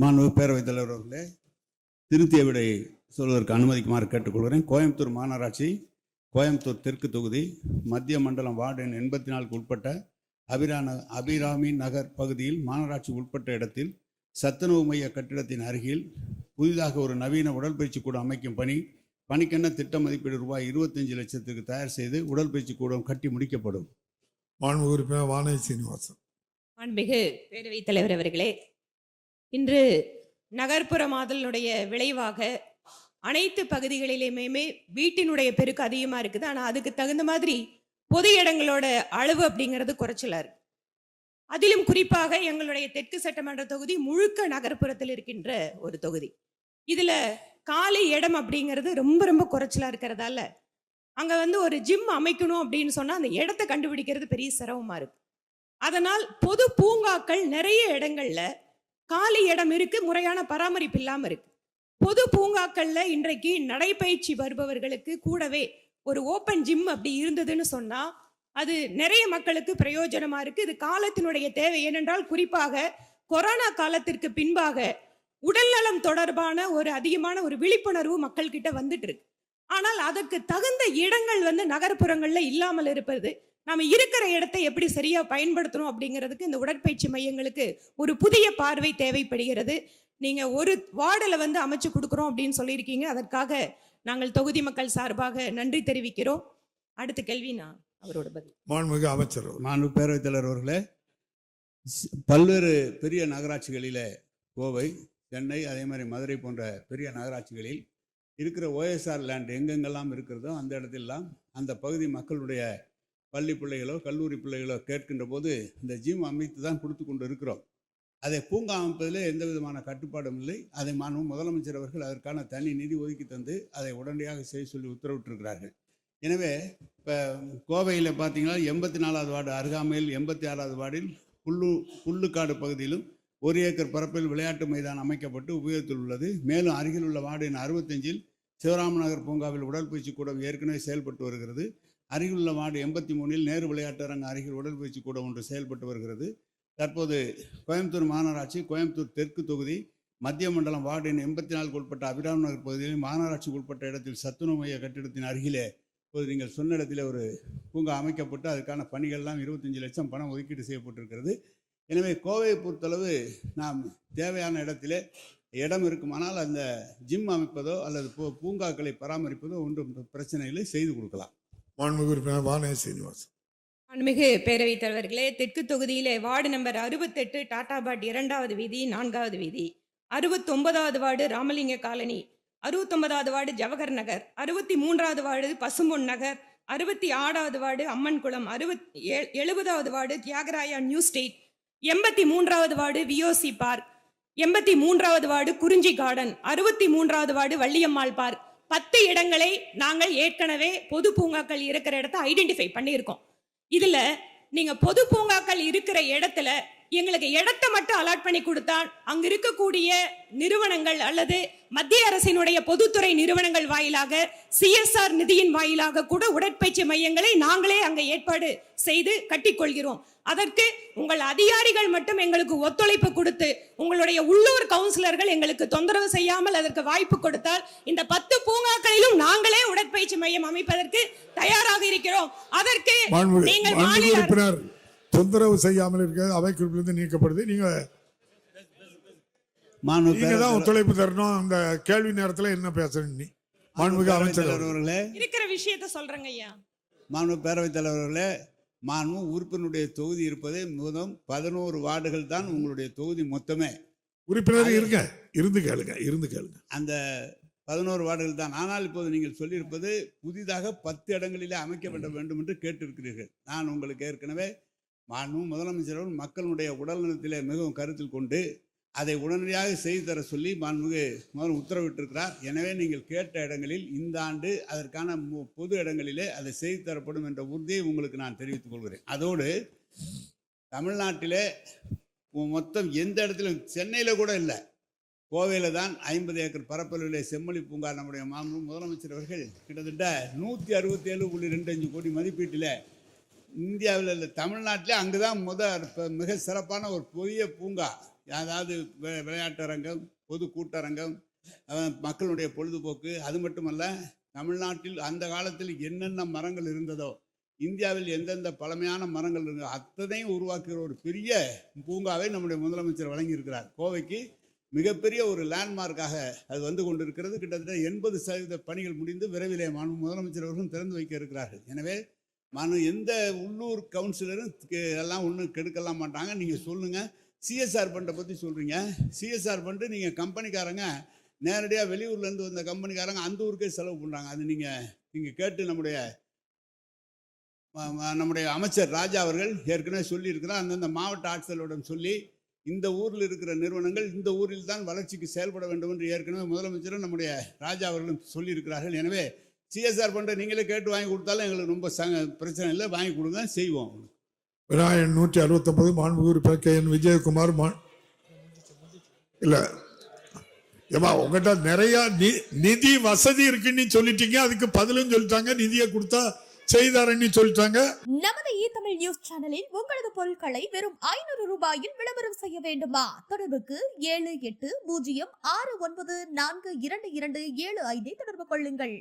மாண்பு பேரவைத் தலைவர் அவர்களே திருத்திய விடை சொல்வதற்கு அனுமதிக்குமாறு கேட்டுக்கொள்கிறேன். கோயம்புத்தூர் மாநகராட்சி கோயம்புத்தூர் தெற்கு தொகுதி மத்திய மண்டலம் வார்டு எண் எண்பத்தி நாலுக்கு உட்பட்ட அபிரான அபிராமி நகர் பகுதியில் மாநகராட்சி உட்பட்ட இடத்தில் சத்துணவு மைய கட்டிடத்தின் அருகில் புதிதாக ஒரு நவீன உடற்பயிற்சி கூடம் அமைக்கும் பணி பணிக்கென்ன திட்ட மதிப்பீடு ரூபாய் இருபத்தஞ்சு லட்சத்துக்கு தயார் செய்து உடற்பயிற்சி கூடம் கட்டி முடிக்கப்படும். மாண்பு உறுப்பினர் வானதி சீனிவாசன். மாண்புமிகு பேரவைத் தலைவர் அவர்களே இன்று நகர்ப்புற மாதலினுடைய விளைவாக அனைத்து பகுதிகளிலுமே வீட்டினுடைய பெருக்கு அதிகமாக இருக்குது. ஆனால் அதுக்கு தகுந்த மாதிரி பொது இடங்களோட அளவு அப்படிங்கிறது குறைச்சலா இருக்கு. அதிலும் குறிப்பாக எங்களுடைய தெற்கு சட்டமன்ற தொகுதி முழுக்க நகர்ப்புறத்தில் இருக்கின்ற ஒரு தொகுதி. இதுல காலி இடம் அப்படிங்கிறது ரொம்ப ரொம்ப குறைச்சலா இருக்கிறதால அங்க வந்து ஒரு ஜிம் அமைக்கணும் அப்படின்னு சொன்னா அந்த இடத்த கண்டுபிடிக்கிறது பெரிய சிரமமா இருக்கு. அதனால் பொது பூங்காக்கள் நிறைய இடங்கள்ல காலி இடம் இருக்கு முறையான பராமரிப்பு இல்லாம இருக்கு. பொது பூங்காக்கள்ல இன்றைக்கு நடைபயிற்சி வருபவர்களுக்கு கூடவே ஒரு ஓப்பன் ஜிம் அப்படி இருந்ததுன்னு சொன்னா அது நிறைய மக்களுக்கு பிரயோஜனமா இருக்கு. இது காலத்தினுடைய தேவை. ஏனென்றால் குறிப்பாக கொரோனா காலத்திற்கு பின்பாக உடல்நலம் தொடர்பான ஒரு அதிகமான ஒரு விழிப்புணர்வு மக்கள்கிட்ட வந்துட்டு இருக்கு. ஆனால் அதற்கு தகுந்த இடங்கள் வந்து நகர்ப்புறங்கள்ல இல்லாமல் இருப்பது நாம இருக்கிற இடத்தை எப்படி சரியா பயன்படுத்தணும் அப்படிங்கிறதுக்கு இந்த உடற்பயிற்சி மையங்களுக்கு ஒரு புதிய பார்வை தேவைப்படுகிறது. நீங்க ஒரு வார்டில் வந்து அமைச்சு கொடுக்குறோம் அப்படின்னு சொல்லியிருக்கீங்க. அதற்காக நாங்கள் தொகுதி மக்கள் சார்பாக நன்றி தெரிவிக்கிறோம். அடுத்த கேள்வி நான் அவரோட பதில். மாண்புமிகு அமைச்சர். மாண்பு பேரவைத் தலைவர் அவர்களே பல்வேறு பெரிய நகராட்சிகளிலே கோவை சென்னை அதே மாதிரி மதுரை போன்ற பெரிய நகராட்சிகளில் இருக்கிற ஓஎஸ்ஆர் லேண்ட் எங்கெங்கெல்லாம் இருக்கிறதோ அந்த இடத்திலெல்லாம் அந்த பகுதி மக்களுடைய பள்ளி பிள்ளைகளோ கல்லூரி பிள்ளைகளோ கேட்கின்ற போது இந்த ஜிம் அமைத்து தான் கொடுத்து கொண்டு இருக்கிறோம் அதை பூங்கா அமைப்பதில் எந்த விதமான கட்டுப்பாடும் இல்லை. அதை மாண்பு முதலமைச்சர் அவர்கள் அதற்கான தனி நிதி ஒதுக்கி தந்து அதை உடனடியாக செய்ய சொல்லி உத்தரவிட்டிருக்கிறார்கள். எனவே இப்போ கோவையில் பார்த்தீங்கன்னா எண்பத்தி நாலாவது வார்டு அருகாமையில் எண்பத்தி ஆறாவது வார்டில் புல்லு புல்லுக்காடு பகுதியிலும் ஒரு ஏக்கர் பரப்பில் விளையாட்டு மைதானம் அமைக்கப்பட்டு உபயோகத்தில் உள்ளது. மேலும் அருகில் உள்ள வார்டின் அறுபத்தஞ்சில் சிவராமநகர் பூங்காவில் உடற்பயிற்சி கூடம் ஏற்கனவே செயல்பட்டு வருகிறது. அருகிலுள்ள வார்டு எண்பத்தி மூணில் நேரு விளையாட்டரங்க அருகில் உடற்பயிற்சி கூட ஒன்று செயல்பட்டு வருகிறது. தற்போது கோயம்புத்தூர் மாநகராட்சி கோயம்புத்தூர் தெற்கு தொகுதி மத்திய மண்டலம் வார்டு எண் எண்பத்தி நாலுக்கு உட்பட்ட அபிராம் நகர் பகுதியில் மாநகராட்சிக்கு உட்பட்ட இடத்தில் சத்துணவு மைய கட்டிடத்தின் அருகிலே இப்போது நீங்கள் சொன்ன இடத்துல ஒரு பூங்கா அமைக்கப்பட்டு அதுக்கான பணிகள்லாம் இருபத்தஞ்சு லட்சம் பணம் ஒதுக்கீடு செய்யப்பட்டிருக்கிறது. எனவே கோவையை பொறுத்தளவு நாம் தேவையான இடத்திலே இடம் இருக்குமானால் அந்த ஜிம் அமைப்பதோ அல்லது பூ பூங்காக்களை பராமரிப்பதோ ஒன்றும் பிரச்சனைகளை செய்து கொடுக்கலாம். மாண்புமிகு உறுப்பினர் வானதி சீனிவாசன். மாண்புமிகு பேரவைத் தலைவர்களே தெற்கு தொகுதியிலே வார்டு நம்பர் அறுபத்தெட்டு டாடாபாட் இரண்டாவது வீதி நான்காவது வீதி. அறுபத்தொன்பதாவது வார்டு ராமலிங்க காலனி. அறுபத்தொன்பதாவது வார்டு ஜவஹர் நகர். அறுபத்தி மூன்றாவது வார்டு பசும்பொன் நகர். அறுபத்தி ஆறாவது வார்டு அம்மன் குளம் அறுபத்தி எழுபதாவது வார்டு தியாகராயா நியூ ஸ்டேட். எண்பத்தி மூன்றாவது வார்டு விஓசி பார்க். எண்பத்தி மூன்றாவது வார்டு குறிஞ்சி கார்டன். அறுபத்தி மூன்றாவது வார்டு வள்ளியம்மாள் பார்க். பத்து இடங்களை நாங்கள் ஏற்கனவே பொது பூங்காக்கள் இருக்கிற இடத்த ஐடென்டிஃபை பண்ணியிருக்கோம். இதுல நீங்க பொது பூங்காக்கள் இருக்கிற இடத்துல எங்களுக்கு இடத்தை மட்டும் அலாட் பண்ணி கொடுத்தால் அங்க இருக்கக்கூடிய நிறுவனங்கள் அல்லது மத்திய அரசினுடைய பொதுத்துறை நிறுவனங்கள் வாயிலாக சிஎஸ்ஆர் நிதியின் வாயிலாக கூட உடற்பயிற்சி மையங்களை நாங்களே அங்க ஏற்பாடு செய்து கட்டிக்கொள்கிறோம். அதற்கு உங்கள் அதிகாரிகள் மட்டும் எங்களுக்கு ஒத்துழைப்பு கொடுத்து உங்களுடைய உள்ளூர் கவுன்சிலர்கள் எங்களுக்கு தொந்தரவு செய்யாமல் அதற்கு வாய்ப்பு கொடுத்தால் இந்த பத்து பூங்காக்களிலும் நாங்களே உடற்பயிற்சி மையம் அமைப்பதற்கு தயாராக இருக்கிறோம். அதற்கு நீங்கள் மாநில தொந்தரவு செய்யாமல் இருக்கிறது அவை குறிப்பிலிருந்து நீக்கப்படுது. நீங்க நீங்க தான் ஒத்துழைப்பு தரணும். அந்த கேள்வி நேரத்துல என்ன பேசுறீங்க நீ? மாண்புமிகு அமைச்சர். அவர்களே. இருக்கிற விஷயத்த சொல்றேங்க ஐயா. மாண்பு பேரவைத் தலைவர்களே மாண்பு உறுப்பினருடைய தொகுதி இருப்பதே முதல் பதினோரு வார்டுகள் தான் உங்களுடைய தொகுதி மொத்தமே. உறுப்பினர் இருங்க. இருந்து கேளுங்க இருந்து கேளுங்க. அந்த பதினோரு வார்டுகள் தான். ஆனால் இப்போது நீங்கள் சொல்லியிருப்பது புதிதாக பத்து இடங்களிலே அமைக்கப்பட வேண்டும் என்று கேட்டிருக்கிறீர்கள். நான் உங்களுக்கு ஏற்கனவே மாண்பு முதலமைச்சர் அவர்கள் மக்களுடைய உடல்நலத்திலே மிகவும் கருத்தில் கொண்டு அதை உடனடியாக செய்து தர சொல்லி மாண்புமிகு முதல் உத்தரவிட்டிருக்கிறார். எனவே நீங்கள் கேட்ட இடங்களில் இந்த ஆண்டு அதற்கான மு- பொது இடங்களிலே அதை செய்து தரப்படும் என்ற உறுதியை உங்களுக்கு நான் தெரிவித்துக் கொள்கிறேன். அதோடு தமிழ்நாட்டிலே மொத்தம் எந்த இடத்திலும் சென்னையில் கூட இல்லை. கோவையில் தான் ஐம்பது ஏக்கர் பரப்பளவில் செம்மொழி பூங்கா நம்முடைய மாமன் முதலமைச்சர் அவர்கள் கிட்டத்தட்ட நூற்றி அறுபத்தி ஏழு புள்ளி ரெண்டு அஞ்சு கோடி மதிப்பீட்டில் இந்தியாவில் இல்லை தமிழ்நாட்டிலே அங்கே தான் முத மிக சிறப்பான ஒரு புதிய பூங்கா அதாவது விளையாட்டரங்கம் பொது கூட்டரங்கம் மக்களுடைய பொழுதுபோக்கு அது மட்டுமல்ல தமிழ்நாட்டில் அந்த காலத்தில் என்னென்ன மரங்கள் இருந்ததோ இந்தியாவில் எந்தெந்த பழமையான மரங்கள் இருந்ததோ அத்தனையும் உருவாக்குகிற ஒரு பெரிய பூங்காவை நம்முடைய முதலமைச்சர் வழங்கியிருக்கிறார். கோவைக்கு மிகப்பெரிய ஒரு லேண்ட்மார்க்காக அது வந்து கொண்டிருக்கிறது. கிட்டத்தட்ட எண்பது சதவீத பணிகள் முடிந்து விரைவிலே மாணவ முதலமைச்சர் அவர்களும் திறந்து வைக்க இருக்கிறார்கள். எனவே மனு எந்த உள்ளூர் கவுன்சிலரும் எல்லாம் ஒன்றும் கெடுக்கலாம் மாட்டாங்க. நீங்கள் சொல்லுங்கள் சிஎஸ்ஆர் ஃபண்டை பற்றி சொல்கிறீங்க சிஎஸ்ஆர் ஃபண்டு நீங்கள் கம்பெனிக்காரங்க நேரடியாக வெளியூர்லேருந்து வந்த கம்பெனிக்காரங்க அந்த ஊருக்கே செலவு பண்ணுறாங்க அது நீங்கள் நீங்கள் கேட்டு நம்முடைய நம்முடைய அமைச்சர் ராஜா அவர்கள் ஏற்கனவே சொல்லியிருக்கிறார். அந்தந்த மாவட்ட ஆட்சியர்களிடம் சொல்லி இந்த ஊரில் இருக்கிற நிறுவனங்கள் இந்த ஊரில் தான் வளர்ச்சிக்கு செயல்பட வேண்டும் என்று ஏற்கனவே முதலமைச்சரும் நம்முடைய ராஜா அவர்களும் சொல்லியிருக்கிறார்கள். எனவே சிஎஸ்ஆர் ஃபண்டை நீங்களே கேட்டு வாங்கி கொடுத்தாலும் எங்களுக்கு ரொம்ப ச பிரச்சனை இல்லை. வாங்கி கொடுங்க செய்வோம். விநாயகன் நூற்றி அறுபத்தொன்பது மாண்புமிகு உறுப்பினர் கே என் விஜயகுமார் மா- இல்ல. ஏமா உங்கள்கிட்ட நிறைய நி- நிதி வசதி இருக்குன்னு சொல்லிட்டீங்க. அதுக்கு பதிலும் சொல்லிட்டாங்க நிதியை கொடுத்தா செய்தாரன்னு சொல்லிட்டாங்க. நமது இ தமிழ் நியூஸ் சேனலில் உங்களது பொருட்களை வெறும் ஐநூறு ரூபாயில் விளம்பரம் செய்ய வேண்டுமா? தொடர்புக்கு ஏழு எட்டு பூஜ்ஜியம் ஆறு ஒன்பது நான்கு இரண்டு இரண்டு ஏழு ஐந்தை தொடர்பு கொள்ளுங்கள்.